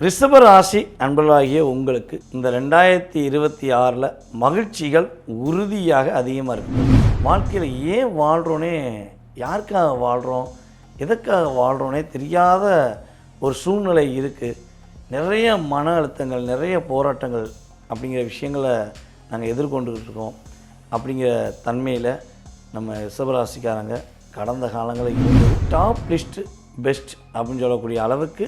ரிஷப ராசி அன்பர்களாகிய உங்களுக்கு இந்த ரெண்டாயிரத்தி இருபத்தி ஆறில் மகிழ்ச்சிகள் உறுதியாக அதிகமாக இருக்குது வாழ்க்கையில் ஏன் வாழ்கிறோன்னே யாருக்காக வாழ்கிறோம் எதற்காக வாழ்கிறோன்னே தெரியாத ஒரு சூழ்நிலை இருக்குது நிறைய மன அழுத்தங்கள் நிறைய போராட்டங்கள் அப்படிங்கிற விஷயங்களை நாங்கள் எதிர்கொண்டுகிட்டு இருக்கோம். அப்படிங்கிற தன்மையில் நம்ம ரிஷபராசிக்காரங்க கடந்த காலங்களில் டாப் லிஸ்ட்டு பெஸ்ட் அப்படின்னு சொல்லக்கூடிய அளவுக்கு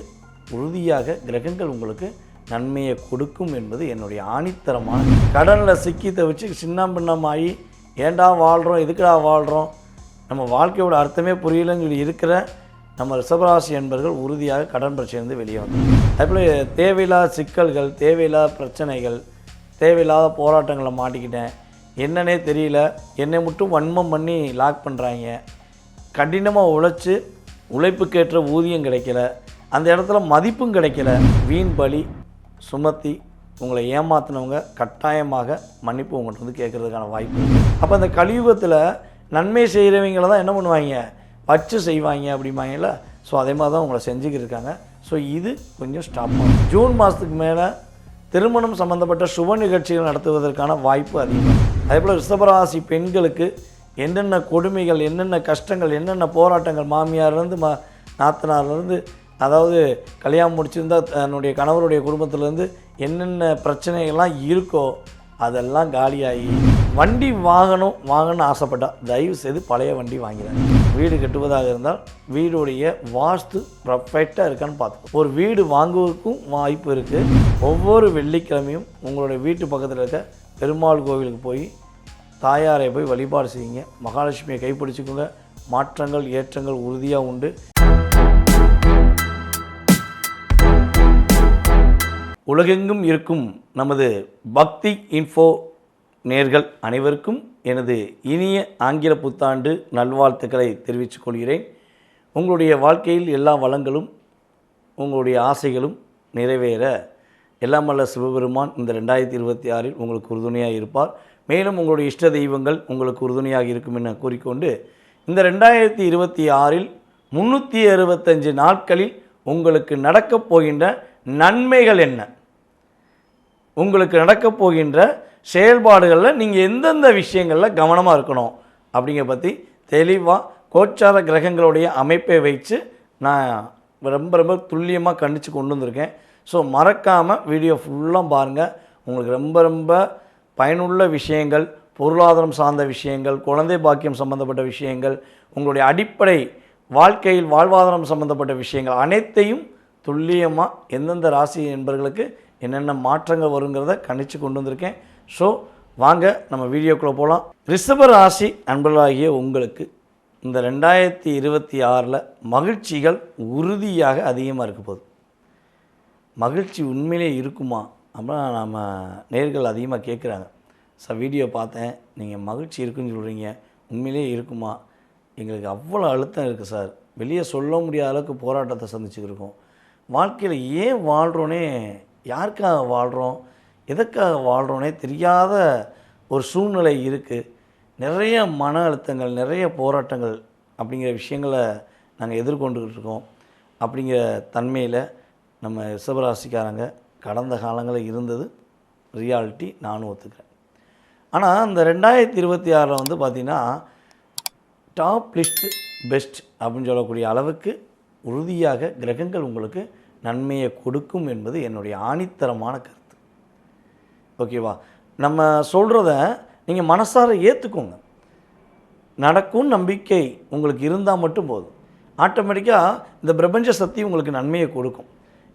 உறுதியாக கிரகங்கள் உங்களுக்கு நன்மையை கொடுக்கும் என்பது என்னுடைய ஆணித்தரமான கடனில் சிக்கி தவிச்சு சின்ன பின்னமாகி ஏண்டா வாழ்கிறோம் எதுக்குடா வாழ்கிறோம் நம்ம வாழ்க்கையோட அர்த்தமே புரியலன்னு சொல்லி இருக்கிற நம்ம ரிஷபராசி என்பர்கள் உறுதியாக கடன் பிரச்சனையிலிருந்து வெளியே வந்தோம். அதேபோல் தேவையில்லாத சிக்கல்கள் தேவையில்லாத பிரச்சனைகள் தேவையில்லாத போராட்டங்களை மாட்டிக்கிட்டேன். என்னன்னே தெரியல. என்னை மட்டும் வன்மம் பண்ணி லாக் பண்ணுறாங்க கடினமாக உழைச்சி உழைப்புக்கேற்ற ஊதியம் கிடைக்கல. அந்த இடத்துல மதிப்பும் கிடைக்கல. வீண் பலி சுமத்தி உங்களை ஏமாத்தினவங்க கட்டாயமாக மன்னிப்பு உங்கள்கிட்ட வந்து கேட்குறதுக்கான வாய்ப்பு அப்போ அந்த கலியுகத்தில் நன்மை செய்கிறவங்கள தான் என்ன பண்ணுவாங்க? வச்சு செய்வாங்க அப்படிம்பாங்கல்ல? ஸோ அதே மாதிரி தான் உங்களை செஞ்சுக்கிட்டு இருக்காங்க. ஸோ இது கொஞ்சம் ஸ்டாப் பண்ணும் ஜூன் மாதத்துக்கு மேலே திருமணம் சம்மந்தப்பட்ட சுப நிகழ்ச்சிகள் நடத்துவதற்கான வாய்ப்பு அதிகம். அதே போல் ரிஷபராசி பெண்களுக்கு என்னென்ன கொடுமைகள் என்னென்ன கஷ்டங்கள் என்னென்ன போராட்டங்கள் மாமியார்லேருந்து மா நாத்தனார்லேருந்து அதாவது கல்யாணம் முடிச்சிருந்தா தன்னுடைய கணவருடைய குடும்பத்திலேருந்து என்னென்ன பிரச்சனைகள்லாம் இருக்கோ அதெல்லாம் காலியாகி வண்டி வாங்கணும் வாங்கணும்னு ஆசைப்பட்டா தயவு செய்து பழைய வண்டி வாங்கிறாங்க வீடு கட்டுவதாக இருந்தால் வீடுடைய வாஸ்து பர்ஃபெக்டாக இருக்கான்னு பார்த்துக்கோ. ஒரு வீடு வாங்குவதற்கும் வாய்ப்பு இருக்குது ஒவ்வொரு வெள்ளிக்கிழமையும் உங்களுடைய வீட்டு பக்கத்தில் இருக்க பெருமாள் கோவிலுக்கு போய் தாயாரை போய் வழிபாடு செய்யுங்க. மகாலட்சுமியை கைப்பிடிச்சிக்கோங்க. மாற்றங்கள் ஏற்றங்கள் உறுதியாக உண்டு. உலகெங்கும் இருக்கும் நமது பக்தி இன்ஃபோ நேர்கள் அனைவருக்கும் எனது இனிய ஆங்கில புத்தாண்டு நல்வாழ்த்துக்களை தெரிவித்துக் கொள்கிறேன். உங்களுடைய வாழ்க்கையில் எல்லா வளங்களும் உங்களுடைய ஆசைகளும் நிறைவேற எல்லாம் வல்ல சிவபெருமான் இந்த ரெண்டாயிரத்தி இருபத்தி ஆறில் உங்களுக்கு உறுதுணையாக இருப்பார். மேலும் உங்களுடைய இஷ்ட தெய்வங்கள் உங்களுக்கு உறுதுணையாக இருக்கும் என கூறிக்கொண்டு இந்த ரெண்டாயிரத்தி இருபத்தி ஆறில் முந்நூற்றி அறுபத்தஞ்சு நாட்களில் உங்களுக்கு நடக்கப் போகின்ற நன்மைகள் என்ன? உங்களுக்கு நடக்கப் போகின்ற செயல்பாடுகளில் நீங்கள் எந்தெந்த விஷயங்களில் கவனமாக இருக்கணும் அப்படிங்கிற பற்றி தெளிவாக கோச்சார கிரகங்களுடைய அமைப்பை வச்சு நான் ரொம்ப ரொம்ப துல்லியமாக கண்டித்து கொண்டு வந்திருக்கேன். ஸோ மறக்காமல் வீடியோ ஃபுல்லாக பாருங்கள் உங்களுக்கு ரொம்ப ரொம்ப பயனுள்ள விஷயங்கள் பொருளாதாரம் சார்ந்த விஷயங்கள் குழந்தை பாக்கியம் சம்பந்தப்பட்ட விஷயங்கள் உங்களுடைய அடிப்படை வாழ்க்கையில் வாழ்வாதாரம் சம்பந்தப்பட்ட விஷயங்கள் அனைத்தையும் துல்லியமாக எந்தெந்த ராசி என்பர்களுக்கு என்னென்ன மாற்றங்கள் வருங்கிறத கணிச்சு கொண்டு வந்திருக்கேன். ஸோ வாங்க நம்ம வீடியோக்குள்ளே போகலாம் ரிஷப ராசி அன்பர்களாகிய உங்களுக்கு இந்த ரெண்டாயிரத்தி இருபத்தி ஆறில் மகிழ்ச்சிகள் உறுதியாக அதிகமாக இருக்க போகுது. மகிழ்ச்சி உண்மையிலே இருக்குமா? அப்படின்னா நம்ம நேர்கள் அதிகமாக கேட்குறாங்க சார் வீடியோ பார்த்தேன். நீங்கள் மகிழ்ச்சி இருக்குன்னு சொல்கிறீங்க உண்மையிலே இருக்குமா? எங்களுக்கு அவ்வளோ அழுத்தம் இருக்குது சார். வெளியே சொல்ல முடியாத அளவுக்கு போராட்டத்தை சந்திச்சுருக்கோம் வாழ்க்கையில் ஏன் வாழ்கிறோன்னே யாருக்காக வாழ்கிறோம் எதற்காக வாழ்கிறோன்னே தெரியாத ஒரு சூழ்நிலை இருக்குது நிறைய மன அழுத்தங்கள் நிறைய போராட்டங்கள் அப்படிங்கிற விஷயங்களை நாங்கள் எதிர்கொண்டுக்கிட்டு இருக்கோம். அப்படிங்கிற தன்மையில் நம்ம ரிஷபராசிக்காரங்க கடந்த காலங்களில் இருந்தது ரியாலிட்டி நானும் ஒத்துக்கிறேன். ஆனால் இந்த ரெண்டாயிரத்தி இருபத்தி ஆறில் வந்து பார்த்திங்கன்னா டாப் லிஸ்ட்டு பெஸ்ட் அப்படின்னு சொல்லக்கூடிய அளவுக்கு உறுதியாக கிரகங்கள் உங்களுக்கு நன்மையை கொடுக்கும் என்பது என்னுடைய ஆணித்தரமான கருத்து. ஓகேவா? நம்ம சொல்கிறத நீங்கள் மனசார ஏற்றுக்கோங்க நடக்கும் நம்பிக்கை உங்களுக்கு இருந்தால் மட்டும் போதும். ஆட்டோமேட்டிக்காக இந்த பிரபஞ்ச சக்தி உங்களுக்கு நன்மையை கொடுக்கும்.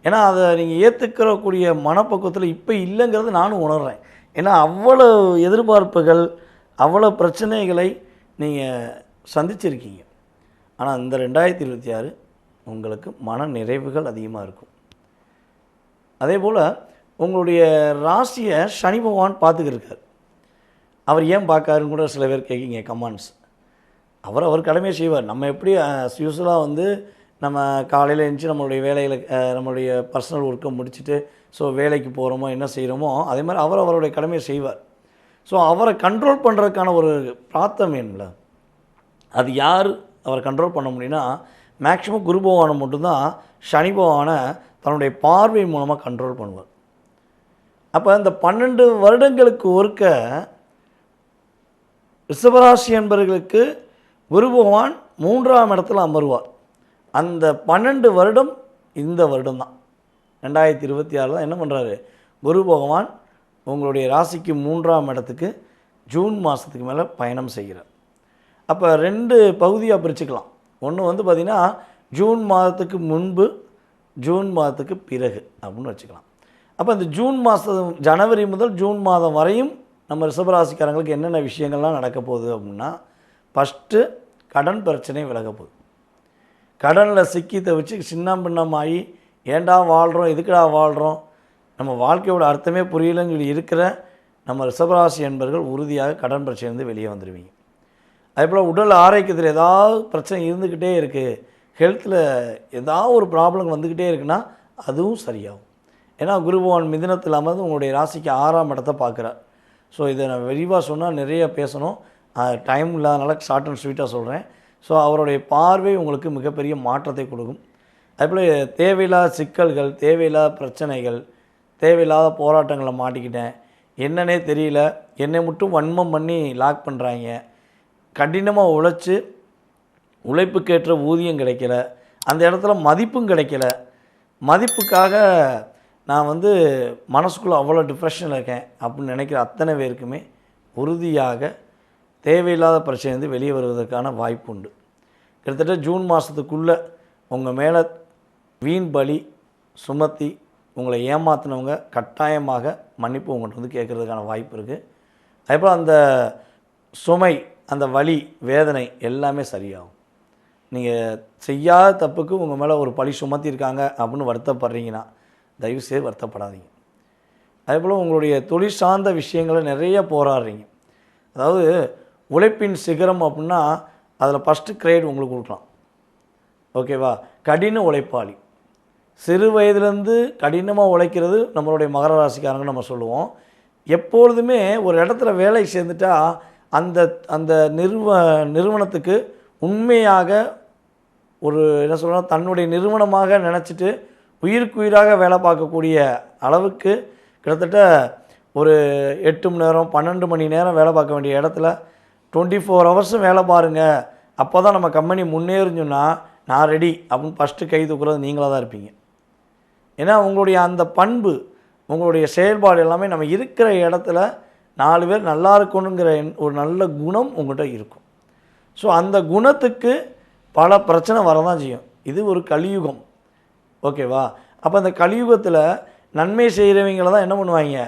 ஏன்னா அதை நீங்கள் ஏற்றுக்கிறக்கூடிய மனப்பக்குவத்தில் இப்போ இல்லைங்கிறது நானும் உணர்கிறேன் ஏன்னா அவ்வளோ எதிர்பார்ப்புகள் அவ்வளோ பிரச்சனைகளை நீங்கள் சந்திச்சிருக்கீங்க. ஆனால் இந்த ரெண்டாயிரத்தி இருபத்தி ஆறு உங்களுக்கு மன நிறைவுகள் அதிகமாக இருக்கும். அதே போல் உங்களுடைய ராசியை சனி பகவான் பார்த்துக்கிருக்கார். அவர் ஏன் பார்க்காருன்னு கூட சில பேர் கேட்குங்க கமெண்ட்ஸ் அவர் அவர் கடமையை செய்வார். நம்ம எப்படி யூஸ்வலாக வந்து நம்ம காலையில் எழுந்துச்சி நம்மளுடைய வேலைகளை நம்மளுடைய பர்சனல் ஒர்க்கை முடிச்சுட்டு ஸோ வேலைக்கு போகிறோமோ என்ன செய்கிறோமோ அதே மாதிரி அவர் அவருடைய கடமையை செய்வார். ஸோ அவரை கண்ட்ரோல் பண்ணுறதுக்கான ஒரு பிராத்தம் வேணும்ல. அது யார் அவரை கண்ட்ரோல் பண்ண முடியும்னா மேக்சிமம் குரு பகவானை மட்டும்தான் சனி பகவானை தன்னுடைய பார்வை மூலமாக கண்ட்ரோல் பண்ணுவார். அப்போ இந்த பன்னெண்டு வருடங்களுக்கு ஒருக்க ரிஷபராசி என்பவர்களுக்கு குரு பகவான் மூன்றாம் இடத்துல அமருவார். அந்த பன்னெண்டு வருடம் இந்த வருடம் தான் ரெண்டாயிரத்தி இருபத்தி ஆறில் தான் என்ன பண்ணுறாரு குரு பகவான் உங்களுடைய ராசிக்கு மூன்றாம் இடத்துக்கு ஜூன் மாதத்துக்கு மேலே பயணம் செய்கிறார். அப்போ ரெண்டு பகுதியாக பிரிச்சுக்கலாம். ஒன்று வந்து பார்த்திங்கன்னா ஜூன் மாதத்துக்கு முன்பு ஜூன் மாதத்துக்கு பிறகு அப்படின்னு வச்சுக்கலாம். அப்போ இந்த ஜூன் மாதம் ஜனவரி முதல் ஜூன் மாதம் வரையும் நம்ம ரிஷபராசிக்காரங்களுக்கு என்னென்ன விஷயங்கள்லாம் நடக்க போகுது அப்படின்னா ஃபஸ்ட்டு கடன் பிரச்சனை விலக போகுது. கடனில் சிக்கி தவிச்சு சின்னம் பின்னமாகி ஏன்டா வாழ்கிறோம் எதுக்குடா வாழ்கிறோம் நம்ம வாழ்க்கையோட அர்த்தமே புரியலன்னு சொல்லி இருக்கிற நம்ம ரிஷபராசி என்பர்கள் உறுதியாக கடன் பிரச்சனையிலேருந்து வெளியே வந்துடுவீங்க அதே போல் உடல் ஆரோக்கியத்தில் ஏதாவது பிரச்சனை இருந்துக்கிட்டே இருக்குது ஹெல்த்தில் ஏதாவது ஒரு ப்ராப்ளம் வந்துக்கிட்டே இருக்குன்னா அதுவும் சரியாகும். ஏன்னா குரு பகவான் மிதினத்தில் அமர்ந்து உங்களுடைய ராசிக்கு ஆறாம் இடத்தை பார்க்குறார். ஸோ இதை நான் விரிவாக சொன்னால் நிறைய பேசணும். டைம் இல்லாதனால ஷார்ட் அண்ட் ஸ்வீட்டாக சொல்கிறேன் ஸோ அவருடைய பார்வை உங்களுக்கு மிகப்பெரிய மாற்றத்தை கொடுக்கும். அதேபோல் தேவையில்லாத சிக்கல்கள் தேவையில்லாத பிரச்சனைகள் தேவையில்லாத போராட்டங்களை மாட்டிக்கிட்டேன். என்னன்னே தெரியல. என்னை மட்டும் வன்மம் பண்ணி லாக் பண்ணுறாங்க கடினமாக உழைச்சி உழைப்புக்கேற்ற ஊதியம் கிடைக்கல. அந்த இடத்துல மதிப்பும் கிடைக்கல. மதிப்புக்காக நான் வந்து மனசுக்குள்ளே அவ்வளோ டிப்ரெஷனில் இருக்கேன் அப்படின்னு நினைக்கிற அத்தனை பேருக்குமே உறுதியாக தேவையில்லாத பிரச்சனைந்து வெளியே வருவதற்கான வாய்ப்பு உண்டு. கிட்டத்தட்ட ஜூன் மாதத்துக்குள்ளே உங்கள் மேலே வீண் பலி சுமத்தி உங்களை ஏமாத்தினவங்க கட்டாயமாக மன்னிப்பு உங்கள்கிட்ட வந்து கேட்குறதுக்கான வாய்ப்பு இருக்குது அதேபோல் அந்த சுமை அந்த வலி வேதனை எல்லாமே சரியாகும். நீங்கள் செய்யாத தப்புக்கு உங்கள் மேலே ஒரு பழி சுமத்தியிருக்காங்க அப்படின்னு வருத்தப்படுறீங்கன்னா தயவுசெய்து வருத்தப்படாதீங்க. அதேபோல் உங்களுடைய தொழில் சார்ந்த விஷயங்களை நிறைய போராடுறீங்க. அதாவது உழைப்பின் சிகரம் அப்படின்னா அதில் ஃபஸ்ட்டு கிரேட் உங்களுக்கு கொடுக்கலாம். ஓகேவா கடின உழைப்பாளி. சிறு வயதுலேருந்து கடினமாக உழைக்கிறது நம்மளுடைய மகர ராசிக்காரங்க நம்ம சொல்லுவோம். எப்பொழுதுமே ஒரு இடத்துல வேலை சேர்ந்துட்டா அந்த அந்த நிறுவ நிறுவனத்துக்கு உண்மையாக ஒரு என்ன சொல்கிறோம் தன்னுடைய நிறுவனமாக நினச்சிட்டு உயிருக்கு உயிராக வேலை பார்க்கக்கூடிய அளவுக்கு கிட்டத்தட்ட ஒரு எட்டு மணி நேரம் பன்னெண்டு மணி நேரம் வேலை பார்க்க வேண்டிய இடத்துல டுவெண்ட்டி ஃபோர் ஹவர்ஸும் வேலை பாருங்கள் அப்போ தான் நம்ம கம்பெனி முன்னேறுன்னு சொன்னால் நான் ரெடி அப்படின்னு ஃபஸ்ட்டு கை தூக்குறது நீங்களாக தான் இருப்பீங்க. ஏன்னா உங்களுடைய அந்த பண்பு உங்களுடைய செயல்பாடு எல்லாமே நம்ம இருக்கிற இடத்துல நாலு பேர் நல்லா இருக்கணுங்கிற ஒரு நல்ல குணம் உங்கள்கிட்ட இருக்கும். ஸோ அந்த குணத்துக்கு பல பிரச்சனை வரதான் செய்யும். இது ஒரு கலியுகம். ஓகேவா அப்போ அந்த கலியுகத்தில் நன்மை செய்கிறவங்கள தான் என்ன பண்ணுவாங்க?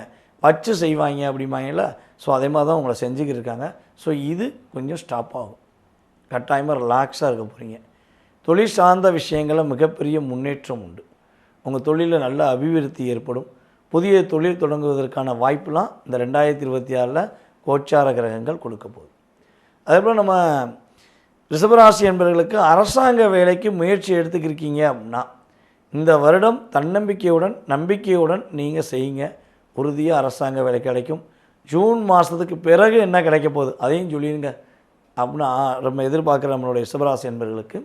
வச்சு செய்வாங்க அப்படிம்பாங்கல்ல? ஸோ அதே மாதிரி தான் உங்களை செஞ்சுக்கிட்டு இருக்காங்க. ஸோ இது கொஞ்சம் ஸ்டாப் ஆகும். கட்டாயமாக ரிலாக்ஸாக இருக்க போகிறீங்க தொழில் சார்ந்த விஷயங்களில் மிகப்பெரிய முன்னேற்றம் உண்டு. உங்கள் தொழிலில் நல்ல அபிவிருத்தி ஏற்படும். புதிய தொழில் தொடங்குவதற்கான வாய்ப்புலாம் இந்த ரெண்டாயிரத்தி இருபத்தி ஆறில் கோச்சார கிரகங்கள் கொடுக்க போகுது. அதேபோல் நம்ம ரிஷபராசி என்பவர்களுக்கு அரசாங்க வேலைக்கு முயற்சி எடுத்துக்கிருக்கீங்க அப்படின்னா இந்த வருடம் தன்னம்பிக்கையுடன் நம்பிக்கையுடன் நீங்கள் செய்யுங்க. உறுதியாக அரசாங்க வேலை கிடைக்கும். ஜூன் மாதத்துக்கு பிறகு என்ன கிடைக்க போகுது? அதையும் சொல்லிடுங்க. அப்படின்னா நம்ம எதிர்பார்க்குற நம்மளுடைய ரிஷபராசி என்பவர்களுக்கு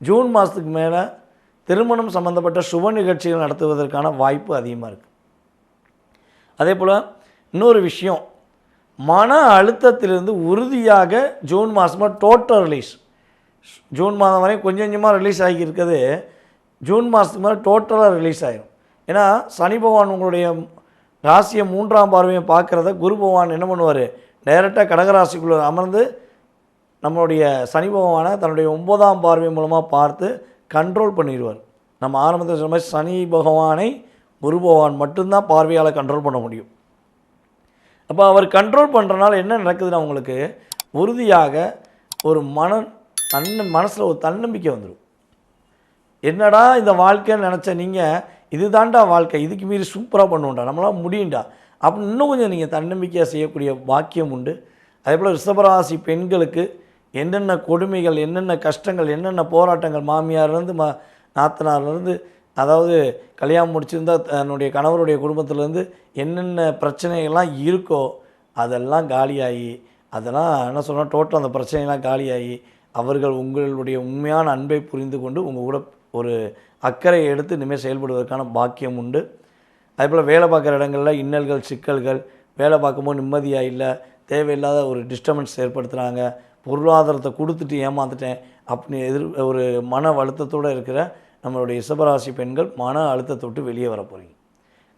ஜூன் மாதத்துக்கு மேலே திருமணம் சம்பந்தப்பட்ட சுப நிகழ்ச்சிகள் நடத்துவதற்கான வாய்ப்பு அதிகமாக இருக்குது அதே போல் இன்னொரு விஷயம் மன அழுத்தத்திலிருந்து உறுதியாக ஜூன் மாதமாக டோட்டல் ரிலீஸ் ஜூன் மாதம் வரையும் கொஞ்சம் கொஞ்சமாக ரிலீஸ் ஆகியிருக்கிறது ஜூன் மாதத்துக்கு மேலே டோட்டலாக ரிலீஸ் ஆகிடும் ஏன்னா சனி பகவான் உங்களுடைய ராசியை மூன்றாம் பார்வையை பார்க்குறத குரு பகவான் என்ன பண்ணுவார்? டைரெக்டாக கடகராசிக்குள்ளே அமர்ந்து நம்மளுடைய சனி பகவானை தன்னுடைய ஒன்பதாம் பார்வை மூலமாக பார்த்து கண்ட்ரோல் பண்ணிடுவார். நம்ம ஆரம்பத்தில் சொன்ன மாதிரி சனி பகவானை குரு பகவான் மட்டும்தான் பார்வையால் கண்ட்ரோல் பண்ண முடியும். அப்போ அவர் கண்ட்ரோல் பண்ணுறனால என்ன நடக்குதுன்னா உங்களுக்கு உறுதியாக ஒரு மன தன்ன மனசில் ஒரு தன்னம்பிக்கை வந்துடும் என்னடா இந்த வாழ்க்கைன்னு நினச்ச நீங்கள் இதுதான்டா வாழ்க்கை இதுக்கு மீறி சூப்பராக பண்ணுவோம்டா நம்மளால் முடியும்டா. அப்படின்னு இன்னும் கொஞ்சம் நீங்கள் தன்னம்பிக்கையாக செய்யக்கூடிய வாக்கியம் உண்டு. அதே போல் ரிஷபராசி பெண்களுக்கு என்னென்ன கொடுமைகள் என்னென்ன கஷ்டங்கள் என்னென்ன போராட்டங்கள் மாமியார்லேருந்து மா நாத்தனார்லேருந்து அதாவது கல்யாணம் முடிச்சிருந்தா தன்னுடைய கணவருடைய குடும்பத்துலேருந்து என்னென்ன பிரச்சனைகள்லாம் இருக்கோ அதெல்லாம் காலியாகி அதெல்லாம் என்ன சொன்னால் டோட்டல் அந்த பிரச்சனைலாம் காலியாகி அவர்கள் உங்களுடைய உண்மையான அன்பை புரிந்து கொண்டு உங்கள் கூட ஒரு அக்கறையை எடுத்து இனிமேல் செயல்படுவதற்கான பாக்கியம் உண்டு. அதேபோல் வேலை பார்க்குற இடங்களில் இன்னல்கள் சிக்கல்கள் வேலை பார்க்கும்போது நிம்மதியாக இல்லை தேவையில்லாத ஒரு டிஸ்டர்பன்ஸ் ஏற்படுத்துகிறாங்க பொருளாதாரத்தை கொடுத்துட்டு ஏமாந்துட்டேன். அப்படி எதிர் ஒரு மன அழுத்தத்தோடு இருக்கிற நம்மளுடைய ரிஷபராசி பெண்கள் மன அழுத்தத்தை விட்டு வெளியே வர போகிறீங்க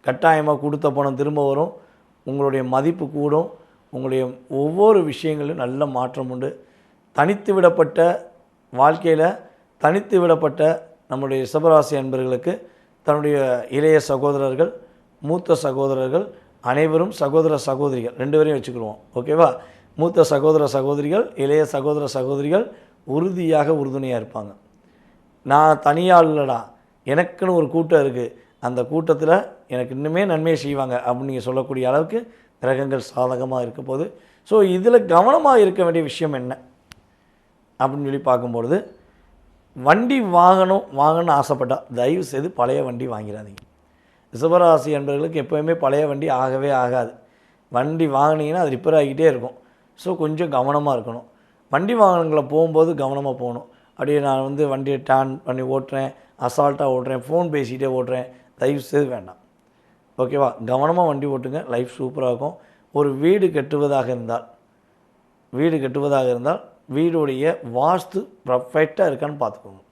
கட்டாயமாக கொடுத்த பணம் திரும்ப வரும். உங்களுடைய மதிப்பு கூடும். உங்களுடைய ஒவ்வொரு விஷயங்களிலும் நல்ல மாற்றம் உண்டு. தனித்து விடப்பட்ட வாழ்க்கையில் தனித்து விடப்பட்ட நம்முடைய ரிஷபராசி அன்பர்களுக்கு தன்னுடைய இளைய சகோதரர்கள் மூத்த சகோதரர்கள் அனைவரும் சகோதர சகோதரிகள் ரெண்டு பேரையும் வச்சுக்கிடுவோம். ஓகேவா? மூத்த சகோதர சகோதரிகள் இளைய சகோதர சகோதரிகள் உறுதியாக உறுதுணையாக இருப்பாங்க. நான் தனியாக இல்லைடா எனக்குன்னு ஒரு கூட்டம் இருக்குது அந்த கூட்டத்தில் எனக்கு இன்னுமே நன்மையை செய்வாங்க அப்படின்னு நீங்கள் சொல்லக்கூடிய அளவுக்கு கிரகங்கள் சாதகமாக இருக்க போது ஸோ இதில் கவனமாக இருக்க வேண்டிய விஷயம் என்ன? அப்படின்னு சொல்லி பார்க்கும்பொழுது வண்டி வாங்கணும் வாங்கணும்னு ஆசைப்பட்டால் தயவு செய்து பழைய வண்டி வாங்கிடாதீங்க. ரிசபராசி என்பவர்களுக்கு எப்போயுமே பழைய வண்டி ஆகவே ஆகாது. வண்டி வாங்கினீங்கன்னா அது ரிப்பேர் ஆகிக்கிட்டே இருக்கும். ஸோ கொஞ்சம் கவனமாக இருக்கணும். வண்டி வாகனங்களை போகும்போது கவனமாக போகணும். அப்படியே நான் வந்து வண்டியை டேன் பண்ணி ஓட்டுறேன் அசால்ட்டாக ஓட்டுறேன் ஃபோன் பேசிகிட்டே ஓட்டுறேன். தயவு செய்து வேண்டாம். ஓகேவா கவனமாக வண்டி ஓட்டுங்க. லைஃப் சூப்பராக இருக்கும். ஒரு வீடு கட்டுவதாக இருந்தால் வீடு கட்டுவதாக இருந்தால் வீடுடைய வாஸ்து பர்ஃபெக்டாக இருக்கான்னு பார்த்துக்கோங்க.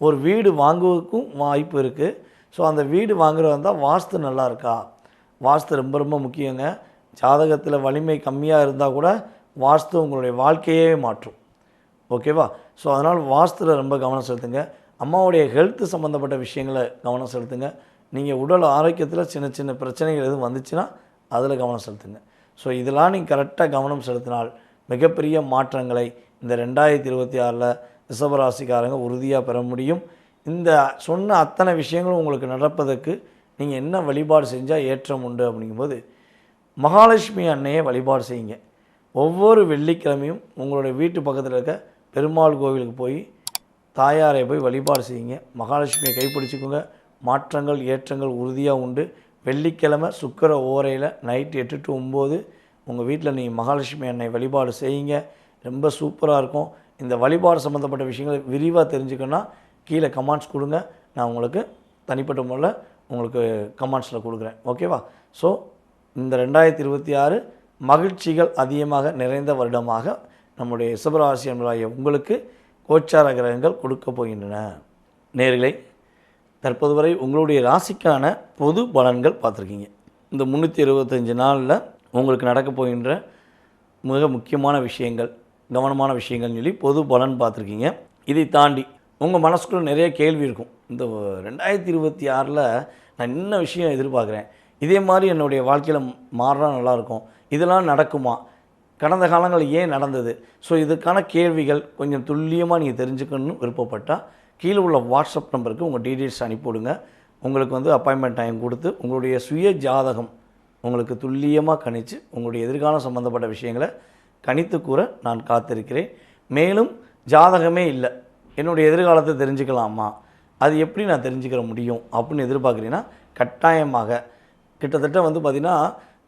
ஒரு வீடு வாங்குவதுக்கும் வாய்ப்பு இருக்குது ஸோ அந்த வீடு வாங்குறதா இருந்தால் வாஸ்து நல்லா இருக்கா? வாஸ்து ரொம்ப ரொம்ப முக்கியங்க. ஜாதகத்தில் வலிமை கம்மியாக இருந்தால் கூட வாஸ்து உங்களுடைய வாழ்க்கையே மாற்றும். ஓகேவா? ஸோ அதனால் வாஸ்துவில் ரொம்ப கவனம் செலுத்துங்க. அம்மாவுடைய ஹெல்த்து சம்மந்தப்பட்ட விஷயங்களை கவனம் செலுத்துங்க. நீங்கள் உடல் ஆரோக்கியத்தில் சின்ன சின்ன பிரச்சனைகள் எதுவும் வந்துச்சுன்னா அதில் கவனம் செலுத்துங்க. ஸோ இதெல்லாம் நீங்கள் கரெக்டாக கவனம் செலுத்தினால் மிகப்பெரிய மாற்றங்களை இந்த ரெண்டாயிரத்தி இருபத்தி ஆறில் ரிஷபராசிக்காரங்க உறுதியாக பெற முடியும். இந்த சொன்ன அத்தனை விஷயங்களும் உங்களுக்கு நடப்பதற்கு நீங்கள் என்ன வழிபாடு செஞ்சால் ஏற்றம் உண்டு அப்படிங்கும்போது மகாலட்சுமி அன்னையை வழிபாடு செய்யுங்க. ஒவ்வொரு வெள்ளிக்கிழமையும் உங்களுடைய வீட்டு பக்கத்தில் இருக்க பெருமாள் கோவிலுக்கு போய் தாயாரை போய் வழிபாடு செய்யுங்க. மகாலட்சுமியை கைப்பிடிச்சிக்கோங்க. மாற்றங்கள் ஏற்றங்கள் உறுதியாக உண்டு. வெள்ளிக்கிழமை சுக்கர ஓரையில் நைட் எட்டு டு ஒம்பது உங்கள் வீட்டில் நீங்கள் மகாலட்சுமி அன்னை வழிபாடு செய்யுங்க. ரொம்ப சூப்பராக இருக்கும். இந்த வழிபாடு சம்மந்தப்பட்ட விஷயங்களை விரிவாக தெரிஞ்சுக்கணுன்னா கீழே கமெண்ட்ஸ் கொடுங்க. நான் உங்களுக்கு தனிப்பட்ட முறையில் உங்களுக்கு கமெண்ட்ஸில் கொடுக்குறேன். ஓகேவா? ஸோ இந்த ரெண்டாயிரத்தி இருபத்தி ஆறு மகிழ்ச்சிகள் அதிகமாக நிறைந்த வருடமாக நம்முடைய ரிஷபராசி என்பதாகிய உங்களுக்கு கோச்சார கிரகங்கள் கொடுக்க போகின்றன. நேர்களை தற்போது வரை உங்களுடைய ராசிக்கான பொது பலன்கள் பார்த்துருக்கீங்க. இந்த முந்நூற்றி இருபத்தஞ்சி நாளில் உங்களுக்கு நடக்க போகின்ற மிக முக்கியமான விஷயங்கள் கவனமான விஷயங்கள்னு சொல்லி பொது பலன் பார்த்துருக்கீங்க. இதை தாண்டி உங்கள் மனசுக்குள்ள நிறைய கேள்வி இருக்கும். இந்த ரெண்டாயிரத்தி இருபத்தி ஆறில் நான் என்ன விஷயம் எதிர்பார்க்குறேன்? இதே மாதிரி என்னுடைய வாழ்க்கையில் மாறினா நல்லாயிருக்கும் இதெல்லாம் நடக்குமா? கடந்த காலங்களில் ஏன் நடந்தது? ஸோ இதுக்கான கேள்விகள் கொஞ்சம் துல்லியமாக நீங்கள் தெரிஞ்சுக்கணும்னு விருப்பப்பட்டால் கீழே உள்ள வாட்ஸ்அப் நம்பருக்கு உங்கள் டீட்டெயில்ஸ் அனுப்பிவிடுங்க. உங்களுக்கு வந்து அப்பாயின்மெண்ட் டைம் கொடுத்து உங்களுடைய சுய ஜாதகம் உங்களுக்கு துல்லியமாக கணித்து உங்களுடைய எதிர்காலம் சம்மந்தப்பட்ட விஷயங்களை கணித்து கூற நான் காத்திருக்கிறேன். மேலும் ஜாதகமே இல்லை. என்னுடைய எதிர்காலத்தை தெரிஞ்சுக்கலாமா? அது எப்படி நான் தெரிஞ்சுக்கிற முடியும் அப்படின்னு எதிர்பார்க்குறீங்கன்னா கட்டாயமாக கிட்டத்தட்ட வந்து பார்த்திங்கன்னா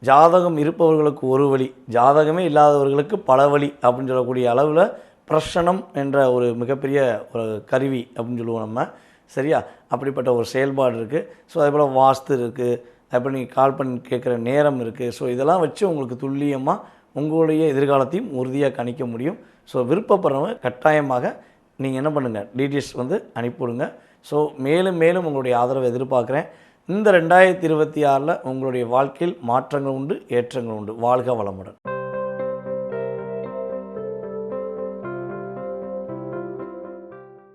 ஜாதகம் இருப்பவர்களுக்கு ஒரு வழி ஜாதகமே இல்லாதவர்களுக்கு பல வழி அப்படின்னு சொல்லக்கூடிய அளவில் பிரஷனம் என்ற ஒரு மிகப்பெரிய ஒரு கருவி அப்படின்னு சொல்லுவோம் நம்ம. சரியா? அப்படிப்பட்ட ஒரு செயல்பாடு இருக்குது ஸோ அதே போல் வாஸ்து இருக்குது அப்படி நீங்கள் கால் பண்ணி கேட்குற நேரம் இருக்குது ஸோ இதெல்லாம் வச்சு உங்களுக்கு துல்லியமாக உங்களுடைய எதிர்காலத்தையும் உறுதியாக கணிக்க முடியும். ஸோ விருப்பப்படுறவங்க கட்டாயமாக நீங்கள் என்ன பண்ணுங்கள் டீட்டெயில்ஸ் வந்து அனுப்பிவிடுங்க. ஸோ மேலும் மேலும் உங்களுடைய ஆதரவை எதிர்பார்க்குறேன். இந்த ரெண்டாயிரத்தி இருபத்தி ஆறில் உங்களுடைய வாழ்க்கையில் மாற்றங்கள் உண்டு ஏற்றங்கள் உண்டு. வாழ்க வளமுடன்.